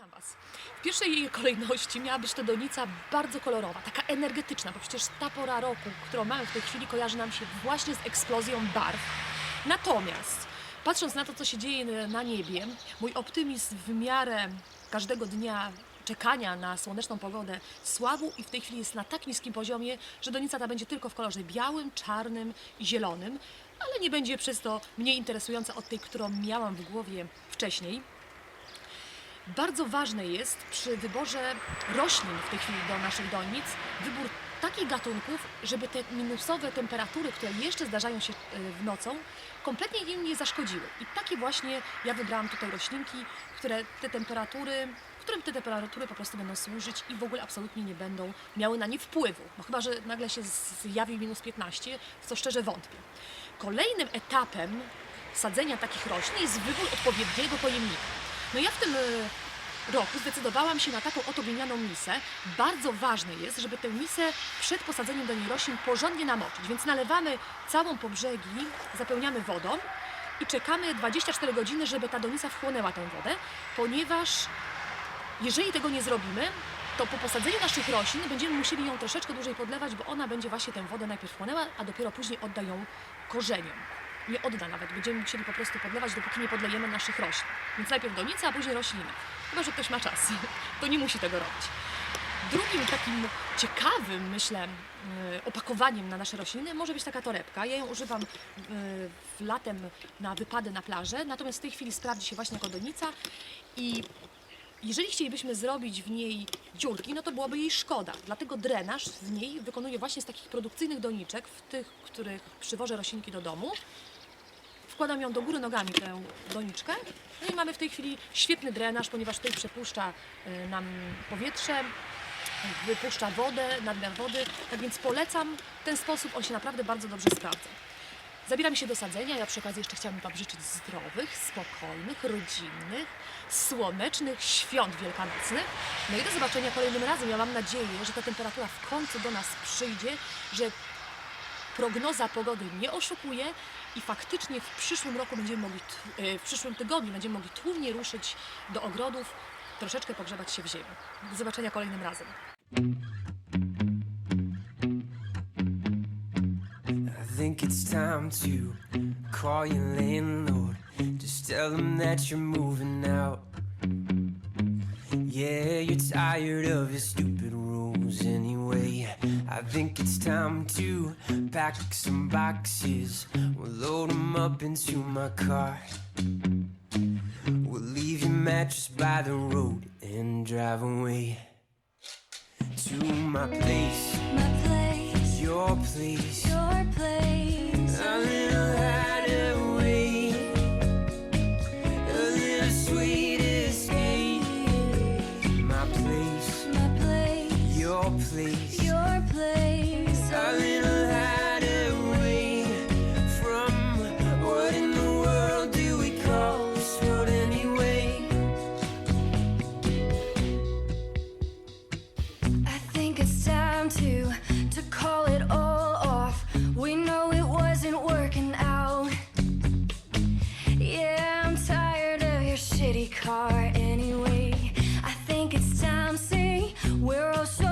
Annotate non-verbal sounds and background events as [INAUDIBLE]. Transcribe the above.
Witam Was. W pierwszej kolejności miała być to donica bardzo kolorowa, taka energetyczna, bo przecież ta pora roku, którą mamy w tej chwili, kojarzy nam się właśnie z eksplozją barw. Natomiast, patrząc na to, co się dzieje na niebie, mój optymizm w miarę każdego dnia czekania na słoneczną pogodę słabł i w tej chwili jest na tak niskim poziomie, że donica ta będzie tylko w kolorze białym, czarnym i zielonym, ale nie będzie przez to mniej interesująca od tej, którą miałam w głowie wcześniej. Bardzo ważne jest przy wyborze roślin w tej chwili do naszych donic wybór takich gatunków, żeby te minusowe temperatury, które jeszcze zdarzają się y, w nocą, kompletnie im nie zaszkodziły. I takie właśnie ja wybrałam tutaj roślinki, które te temperatury, którym te temperatury po prostu będą służyć i w ogóle absolutnie nie będą miały na nie wpływu. No chyba, że nagle się zjawi minus 15, w co szczerze wątpię. Kolejnym etapem sadzenia takich roślin jest wybór odpowiedniego pojemnika. No ja w tym e, roku zdecydowałam się na taką oto glinianą misę. Bardzo ważne jest, żeby tę misę przed posadzeniem do niej roślin porządnie namoczyć, więc nalewamy całą po brzegi, zapełniamy wodą i czekamy 24 godziny, żeby ta donica wchłonęła tę wodę, ponieważ jeżeli tego nie zrobimy, to po posadzeniu naszych roślin będziemy musieli ją troszeczkę dłużej podlewać, bo ona będzie właśnie tę wodę najpierw chłonęła, a dopiero później odda ją korzeniom. Nie odda nawet, będziemy musieli po prostu podlewać, dopóki nie podlejemy naszych roślin. Więc najpierw donica, a później rośliny. Chyba, że ktoś ma czas, [LAUGHS] to nie musi tego robić. Drugim takim ciekawym, myślę, y, opakowaniem na nasze rośliny może być taka torebka. Ja ją używam y, latem na wypady na plażę, natomiast w tej chwili sprawdzi się właśnie jako donica i jeżeli chcielibyśmy zrobić w niej dziurki, no to byłoby jej szkoda. Dlatego drenaż w niej wykonuję właśnie z takich produkcyjnych doniczek, w tych, których przywożę roślinki do domu. Wkładam ją do góry nogami, tę doniczkę. No i mamy w tej chwili świetny drenaż, ponieważ tutaj przepuszcza y, nam powietrze, wypuszcza wodę, nadmiar wody. Tak więc polecam ten sposób, on się naprawdę bardzo dobrze sprawdza. Zabieram się do sadzenia. Ja przy okazji jeszcze chciałabym Wam życzyć zdrowych, spokojnych, rodzinnych, słonecznych świąt wielkanocnych. No i do zobaczenia kolejnym razem. Ja mam nadzieję, że ta temperatura w końcu do nas przyjdzie, że prognoza pogody nie oszukuje i faktycznie w przyszłym roku będziemy mogli, e, w przyszłym tygodniu będziemy mogli tłumnie ruszyć do ogrodów, troszeczkę pogrzebać się w ziemi. Do zobaczenia kolejnym razem. Think it's time to call your landlord. Just tell him that you're moving out. Yeah, you're tired of his stupid rules anyway. I think it's time to pack some boxes. We'll load them up into my car. We'll leave your mattress by the road and drive away to my place, My place, your place. your place. Shitty car anyway. I think it's time, say we're all so